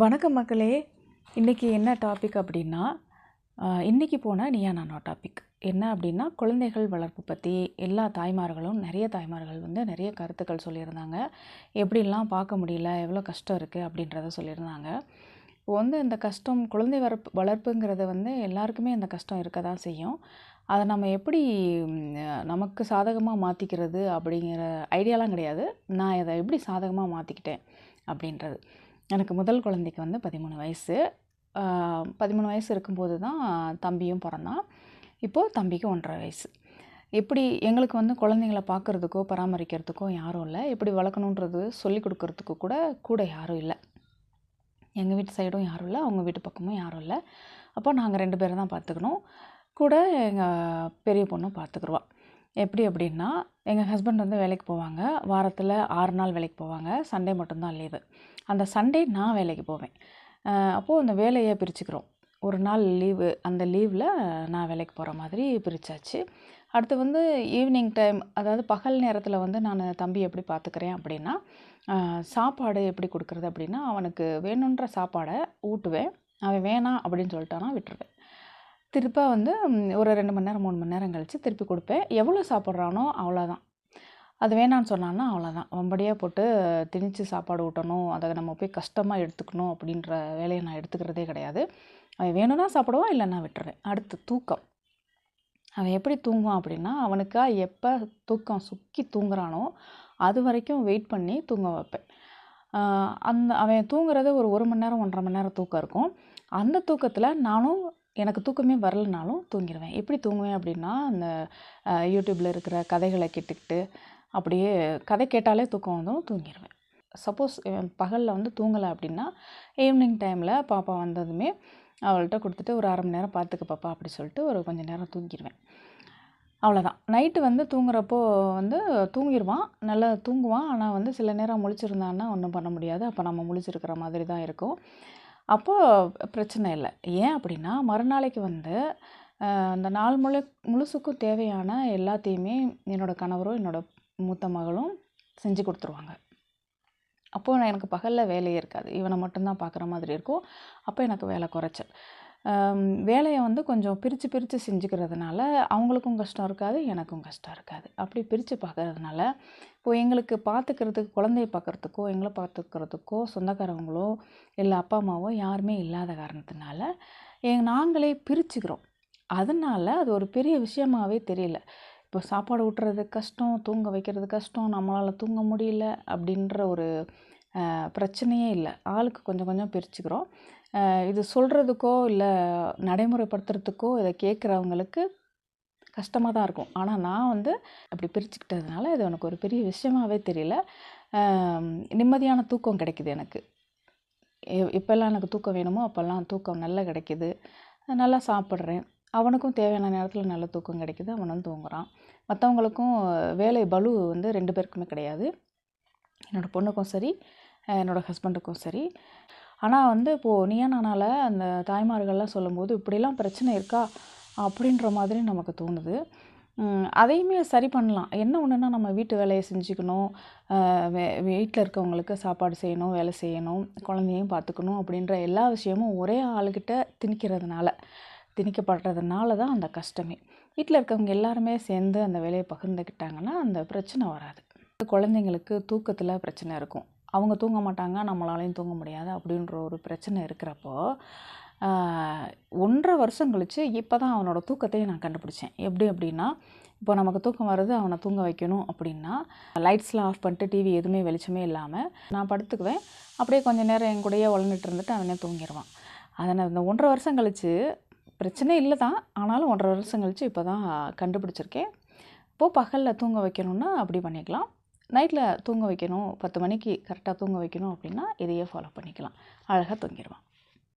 வணக்கம் மக்களே. இன்றைக்கி என்ன டாபிக் அப்படின்னா இன்றைக்கி போன நீயா நானோ டாபிக் என்ன அப்படின்னா குழந்தைகள் வளர்ப்பு பற்றி எல்லா தாய்மார்களும் நிறைய தாய்மார்கள் வந்து நிறைய கருத்துக்கள் சொல்லியிருந்தாங்க. எப்படிலாம் பார்க்க முடியல எவ்வளோ கஷ்டம் இருக்குது அப்படின்றத சொல்லியிருந்தாங்க. இப்போ வந்து இந்த கஷ்டம் குழந்தை வளர்ப்பு வளர்ப்புங்கிறது வந்து எல்லாருக்குமே அந்த கஷ்டம் இருக்க தான் செய்யும். அதை நம்ம எப்படி நமக்கு சாதகமாக மாற்றிக்கிறது அப்படிங்கிற ஐடியாலாம் கிடையாது. நான் இதை எப்படி சாதகமாக மாற்றிக்கிட்டேன் அப்படின்றது. எனக்கு முதல் குழந்தைக்கு வந்து பதிமூணு வயசு. பதிமூணு வயசு இருக்கும்போது தான் தம்பியும் பிறந்தான். இப்போது தம்பிக்கு ஒன்றரை வயசு. எப்படி எங்களுக்கு வந்து குழந்தைங்கள பார்க்குறதுக்கோ பராமரிக்கிறதுக்கோ யாரும் இல்லை. எப்படி வளர்க்கணுன்றது சொல்லி கொடுக்கறதுக்கு கூட கூட யாரும் இல்லை. எங்கள் வீட்டு சைடும் யாரும் இல்லை. அவங்க வீட்டு பக்கமும் யாரும் இல்லை. அப்போ நாங்கள் ரெண்டு பேரும் தான் பார்த்துக்கணும். கூட எங்கள் பெரிய பொண்ணும் பார்த்துக்குருவாள் எப்படி அப்படின்னா எங்கள் ஹஸ்பண்ட் வந்து வேலைக்கு போவாங்க. வாரத்தில் ஆறு நாள் வேலைக்கு போவாங்க. சண்டே மட்டும்தான் லீவு அந்த சண்டே நான் வேலைக்கு போவேன். அப்போது அந்த வேலையை பிரிச்சுக்கிறோம். ஒரு நாள் லீவு அந்த லீவில் நான் வேலைக்கு போகிற மாதிரி பிரித்தாச்சு அடுத்து வந்து ஈவினிங் டைம் அதாவது பகல் நேரத்தில் வந்து நான் தம்பி எப்படி பார்த்துக்கிறேன் அப்படின்னா சாப்பாடு எப்படி கொடுக்குறது அப்படின்னா அவனுக்கு வேணுன்ற சாப்பாடை ஊட்டுவேன். அவன் வேணாம் அப்படின்னு சொல்லிட்டானா விட்டுருவேன். திருப்ப வந்து ஒரு ரெண்டு மணி நேரம் மூணு மணி நேரம் கழித்து திருப்பி கொடுப்பேன். எவ்வளோ சாப்பிட்றானோ அவ்வளோதான். அது வேணான்னு சொன்னான்னா அவ்வளோதான். வம்படியாக போட்டு திணிச்சு சாப்பாடு ஊட்டணும் அதை நம்ம போய் கஷ்டமாக எடுத்துக்கணும் அப்படின்ற வேலையை நான் எடுத்துக்கிறதே கிடையாது. அவன் வேணும்னா சாப்பிடுவான் இல்லைன்னா விட்டுறேன் அடுத்து தூக்கம். அவன் எப்படி தூங்குவான் அப்படின்னா அவனுக்கா எப்போ தூக்கம் சுக்கி தூங்குறானோ அது வரைக்கும் வெயிட் பண்ணி தூங்க வைப்பேன். அந்த அவன் தூங்குறது ஒரு ஒரு மணி நேரம் ஒன்றரை மணி நேரம் தூக்கம் இருக்கும். அந்த தூக்கத்தில் நானும் எனக்கு தூக்கமே வரலனாலும் தூங்கிடுவேன் எப்படி தூங்குவேன் அப்படின்னா அந்த யூடியூப்பில் இருக்கிற கதைகளை கேட்டுக்கிட்டு அப்படியே கதை கேட்டாலே தூக்கம் வந்தும் தூங்கிடுவேன் சப்போஸ் பகலில் வந்து தூங்கலை அப்படின்னா ஈவினிங் டைமில் பாப்பா வந்ததுமே அவள்கிட்ட கொடுத்துட்டு ஒரு அரை மணி நேரம் பார்த்துக்க பாப்பா அப்படி சொல்லிட்டு ஒரு கொஞ்சம் நேரம் தூங்கிடுவேன் அவ்வளோதான் நைட்டு வந்து தூங்குறப்போ வந்து தூங்கிடுவான் நல்லா தூங்குவான். ஆனால் வந்து சில நேரம் முழிச்சிருந்தான்னா ஒன்றும் பண்ண முடியாது. அப்போ நம்ம முழிச்சிருக்கிற மாதிரி தான் இருக்கும். அப்போது பிரச்சனை இல்லை. ஏன் அப்படின்னா மறுநாளைக்கு வந்து அந்த நாள் முழு முழுசுக்கும் தேவையான எல்லாத்தையுமே என்னோட கணவரும் என்னோடய மூத்த மகளும் செஞ்சு கொடுத்துருவாங்க. அப்போது நான் எனக்கு பகலில் வேலையே இருக்காது. இவனை மட்டும்தான் பார்க்குற மாதிரி இருக்கும். அப்போ எனக்கு வேலை குறைச்சல். வேலையை வந்து கொஞ்சம் பிரித்து பிரித்து செஞ்சுக்கிறதுனால அவங்களுக்கும் கஷ்டம் இருக்காது எனக்கும் கஷ்டம் இருக்காது. அப்படி பிரித்து பார்க்கறதுனால இப்போது எங்களுக்கு பார்த்துக்கிறதுக்கு குழந்தைய பார்க்குறதுக்கோ எங்களை பார்த்துக்கிறதுக்கோ சொந்தக்காரவங்களோ இல்லை அப்பா அம்மாவோ யாருமே இல்லாத காரணத்தினால எங் நாங்களே பிரிச்சுக்கிறோம். அதனால அது ஒரு பெரிய விஷயமாவே தெரியல. இப்போ சாப்பாடு ஊட்டுறது கஷ்டம் தூங்க வைக்கிறது கஷ்டம் நம்மளால் தூங்க முடியல அப்படின்ற ஒரு பிரச்சனையே இல்லை. ஆளுக்கு கொஞ்சம் கொஞ்சம் பிரிச்சுக்கிறோம். இது சொல்கிறதுக்கோ இல்லை நடைமுறைப்படுத்துறதுக்கோ இதை கேட்குறவங்களுக்கு கஷ்டமாக தான் இருக்கும். ஆனால் நான் வந்து அப்படி பிரிச்சுக்கிட்டதுனால இது எனக்கு ஒரு பெரிய விஷயமாவே தெரியல. நிம்மதியான தூக்கம் கிடைக்குது எனக்கு. இப்போல்லாம் எனக்கு தூக்கம் வேணுமோ அப்போல்லாம் தூக்கம் நல்லா கிடைக்கிது. நல்லா சாப்பிட்றேன். அவனுக்கும் தேவையான நேரத்தில் நல்ல தூக்கம் கிடைக்கிது. அவனும் தூங்குறான். மற்றவங்களுக்கும் வேலை பலு வந்து ரெண்டு பேருக்குமே கிடையாது. என்னோடய பொண்ணுக்கும் சரி என்னோடய ஹஸ்பண்டுக்கும் சரி. ஆனால் வந்து இப்போது நீயா நானால அந்த தாய்மார்கள்லாம் சொல்லும்போது இப்படிலாம் பிரச்சனை இருக்கா அப்படின்ற மாதிரி நமக்கு தோணுது. அதையுமே சரி பண்ணலாம். என்ன ஒன்றுனா நம்ம வீட்டு வேலையை செஞ்சுக்கணும். வே வீட்டில் இருக்கவங்களுக்கு சாப்பாடு செய்யணும் வேலை செய்யணும் குழந்தையும் பார்த்துக்கணும் அப்படின்ற எல்லா விஷயமும் ஒரே ஆளுக்கிட்ட திணிக்கிறதுனால திணிக்கப்படுறதுனால தான் அந்த கஷ்டமே. வீட்டில் இருக்கவங்க எல்லாருமே சேர்ந்து அந்த வேலையை பகிர்ந்துக்கிட்டாங்கன்னா அந்த பிரச்சனை வராது. குழந்தைங்களுக்கு தூக்கத்தில் பிரச்சனை இருக்கும். அவங்க தூங்க மாட்டாங்க நம்மளாலையும் தூங்க முடியாது அப்படின்ற ஒரு பிரச்சனை இருக்கிறப்போ ஒன்றரை வருஷம் கழித்து இப்போ தான் அவனோட தூக்கத்தையே நான் கண்டுபிடிச்சேன். எப்படி அப்படின்னா இப்போ நமக்கு தூக்கம் வருது அவனை தூங்க வைக்கணும் அப்படின்னா லைட்ஸ்லாம் ஆஃப் பண்ணிட்டு டிவி எதுவுமே வெளிச்சமே இல்லாமல் நான் படுத்துக்குவேன். அப்படியே கொஞ்ச நேரம் என் கூடயே உழந்துட்டு இருந்துட்டு அவனே தூங்கிடுவான் அதனால் இந்த ஒன்றரை வருஷம் கழித்து பிரச்சனை இல்லை தான் ஆனாலும் ஒன்றரை வருஷம் கழித்து இப்போ தான் கண்டுபிடிச்சிருக்கேன். இப்போது பகலில் தூங்க வைக்கணும்னா அப்படி பண்ணிக்கலாம். நைட்டில் தூங்க வைக்கணும் பத்து மணிக்கு கரெக்டாக தூங்க வைக்கணும் அப்படின்னா இதையே ஃபாலோ பண்ணிக்கலாம். அழகாக தூங்கிடுவான்.